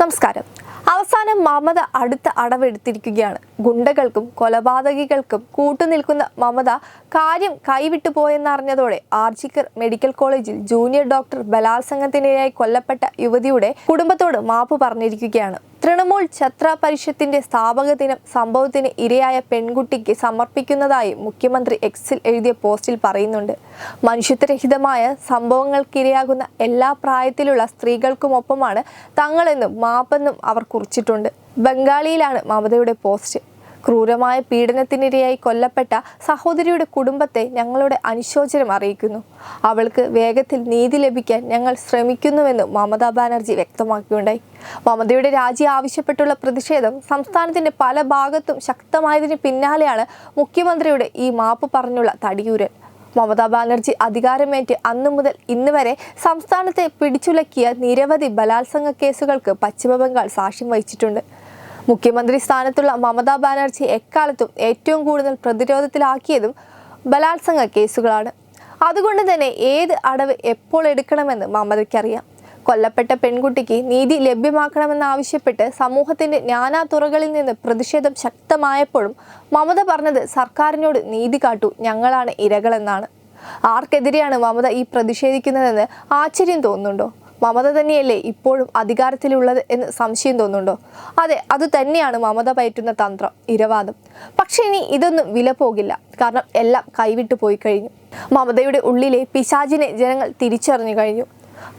നമസ്കാരം. അവസാനം മമത അടുത്ത അടവെടുത്തിരിക്കുകയാണ്. ഗുണ്ടകൾക്കും കൊലപാതകികൾക്കും കൂട്ടുനിൽക്കുന്ന മമത കാര്യം കൈവിട്ടു പോയെന്നറിഞ്ഞതോടെ ആർജിക്കർ മെഡിക്കൽ കോളേജിൽ ജൂനിയർ ഡോക്ടർ ബലാത്സംഗത്തിനിരയായി കൊല്ലപ്പെട്ട യുവതിയുടെ കുടുംബത്തോട് മാപ്പ് പറഞ്ഞിരിക്കുകയാണ്. തൃണമൂൽ ഛത്ര പരിഷത്തിന്റെ സ്ഥാപക ദിനം സംഭവത്തിന് ഇരയായ പെൺകുട്ടിക്ക് സമർപ്പിക്കുന്നതായി മുഖ്യമന്ത്രി എക്സിൽ എഴുതിയ പോസ്റ്റിൽ പറയുന്നുണ്ട്. മനുഷ്യത്വരഹിതമായ സംഭവങ്ങൾക്കിരയാകുന്ന എല്ലാ പ്രായത്തിലുള്ള സ്ത്രീകൾക്കുമൊപ്പമാണ് തങ്ങളെന്നും മാപ്പെന്നും അവർ കുറിച്ചിട്ടുണ്ട്. ബംഗാളിയിലാണ് മമതയുടെ പോസ്റ്റ്. ക്രൂരമായ പീഡനത്തിനിരയായി കൊല്ലപ്പെട്ട സഹോദരിയുടെ കുടുംബത്തെ ഞങ്ങളുടെ അനുശോചനം അറിയിക്കുന്നു. അവൾക്ക് വേഗത്തിൽ നീതി ലഭിക്കാൻ ഞങ്ങൾ ശ്രമിക്കുന്നുവെന്ന് മമതാ ബാനർജി വ്യക്തമാക്കിയുണ്ടായി. മമതയുടെ രാജി ആവശ്യപ്പെട്ടുള്ള പ്രതിഷേധം സംസ്ഥാനത്തിന്റെ പല ഭാഗത്തും ശക്തമായതിന് പിന്നാലെയാണ് മുഖ്യമന്ത്രിയുടെ ഈ മാപ്പ് പറഞ്ഞുള്ള തടിയൂരൽ മമതാ ബാനർജി അധികാരമേറ്റ് അന്നു മുതൽ ഇന്ന് വരെ സംസ്ഥാനത്തെ പിടിച്ചുലക്കിയ നിരവധി ബലാത്സംഗ കേസുകൾക്ക് പശ്ചിമബംഗാൾ സാക്ഷ്യം വഹിച്ചിട്ടുണ്ട്. മുഖ്യമന്ത്രി സ്ഥാനത്തുള്ള മമതാ ബാനർജി എക്കാലത്തും ഏറ്റവും കൂടുതൽ പ്രതിരോധത്തിലാക്കിയതും ബലാത്സംഗ കേസുകളാണ്. അതുകൊണ്ട് തന്നെ ഏത് അടവ് എപ്പോൾ എടുക്കണമെന്ന് മമതയ്ക്കറിയാം. കൊല്ലപ്പെട്ട പെൺകുട്ടിക്ക് നീതി ലഭ്യമാക്കണമെന്നാവശ്യപ്പെട്ട് സമൂഹത്തിന്റെ നാനാ തുറകളിൽ നിന്ന് പ്രതിഷേധം ശക്തമായപ്പോഴും മമത പറഞ്ഞത് സർക്കാരിനോട് നീതി കാട്ടൂ ഞങ്ങളാണ് ഇരകളെന്നാണ്. ആർക്കെതിരെയാണ് മമത ഈ പ്രതിഷേധിക്കുന്നതെന്ന് ആശ്ചര്യം തോന്നുന്നുണ്ടോ? മമത തന്നെയല്ലേ ഇപ്പോഴും അധികാരത്തിലുള്ളത് എന്ന് സംശയം തോന്നുന്നുണ്ടോ? അതെ അത് തന്നെയാണ് മമത പയറ്റുന്ന തന്ത്രം ഇരവാദം. പക്ഷേ ഇനി ഇതൊന്നും വില പോകില്ല. കാരണം എല്ലാം കൈവിട്ടു പോയി കഴിഞ്ഞു. മമതയുടെ ഉള്ളിലെ പിശാചിനെ ജനങ്ങൾ തിരിച്ചറിഞ്ഞു കഴിഞ്ഞു.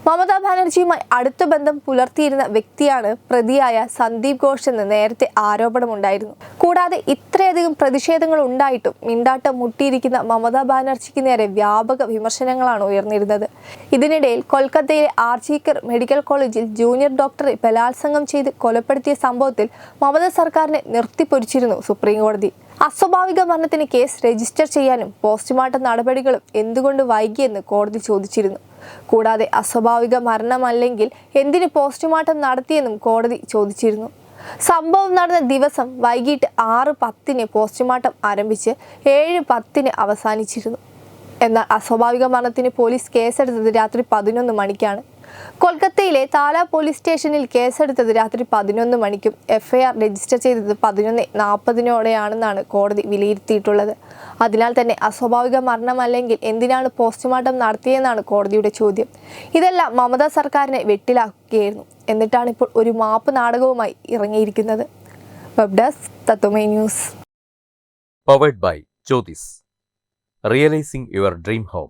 മമതാ ബാനർജിയുമായി അടുത്ത ബന്ധം പുലർത്തിയിരുന്ന വ്യക്തിയാണ് പ്രതിയായ സന്ദീപ് ഘോഷ് എന്ന് നേരത്തെ ആരോപണമുണ്ടായിരുന്നു. കൂടാതെ ഇത്രയധികം പ്രതിഷേധങ്ങൾ ഉണ്ടായിട്ടും മിണ്ടാട്ടം മുട്ടിയിരിക്കുന്ന മമതാ ബാനർജിക്ക് നേരെ വ്യാപക വിമർശനങ്ങളാണ് ഉയർന്നിരുന്നത്. ഇതിനിടയിൽ കൊൽക്കത്തയിലെ ആർജിക്കർ മെഡിക്കൽ കോളേജിൽ ജൂനിയർ ഡോക്ടറെ ബലാത്സംഗം ചെയ്ത് കൊലപ്പെടുത്തിയ സംഭവത്തിൽ മമത സർക്കാരിനെ നിർത്തിപ്പൊരിച്ചിരുന്നു സുപ്രീം കോടതി അസ്വാഭാവിക മരണത്തിന് കേസ് രജിസ്റ്റർ ചെയ്യാനും പോസ്റ്റ്മോർട്ടം നടപടികളും എന്തുകൊണ്ട് വൈകിയെന്ന് കോടതി ചോദിച്ചിരുന്നു. കൂടാതെ അസ്വാഭാവിക മരണമല്ലെങ്കിൽ എന്തിന് പോസ്റ്റ്മോർട്ടം നടത്തിയെന്നും കോടതി ചോദിച്ചിരുന്നു. സംഭവം നടന്ന ദിവസം വൈകിട്ട് ആറ് പത്തിന് പോസ്റ്റ്മോർട്ടം ആരംഭിച്ച് ഏഴ് പത്തിന് അവസാനിച്ചിരുന്നു. എന്നാൽ അസ്വാഭാവിക മരണത്തിന് പോലീസ് കേസെടുത്തത് രാത്രി പതിനൊന്ന് മണിക്കാണ്. കൊൽക്കത്തയിലെ താല പോലീസ് സ്റ്റേഷനിൽ കേസെടുത്തത് രാത്രി പതിനൊന്ന് മണിക്കും എഫ്ഐആർ രജിസ്റ്റർ ചെയ്തത് പതിനൊന്ന് നാൽപ്പതിനോടെയാണെന്നാണ് കോടതി വിലയിരുത്തിയിട്ടുള്ളത്. അതിനാൽ തന്നെ അസ്വാഭാവിക മരണമല്ലെങ്കിൽ എന്തിനാണ് പോസ്റ്റ്മോർട്ടം നടത്തിയെന്നാണ് കോടതിയുടെ ചോദ്യം. ഇതെല്ലാം മമതാ സർക്കാരിനെ വെട്ടിലാക്കുകയായിരുന്നു. എന്നിട്ടാണ് ഇപ്പോൾ ഒരു മാപ്പ് നാടകവുമായി ഇറങ്ങിയിരിക്കുന്നത്. തത്വമേ news. Powered by Jyothis realising your dream home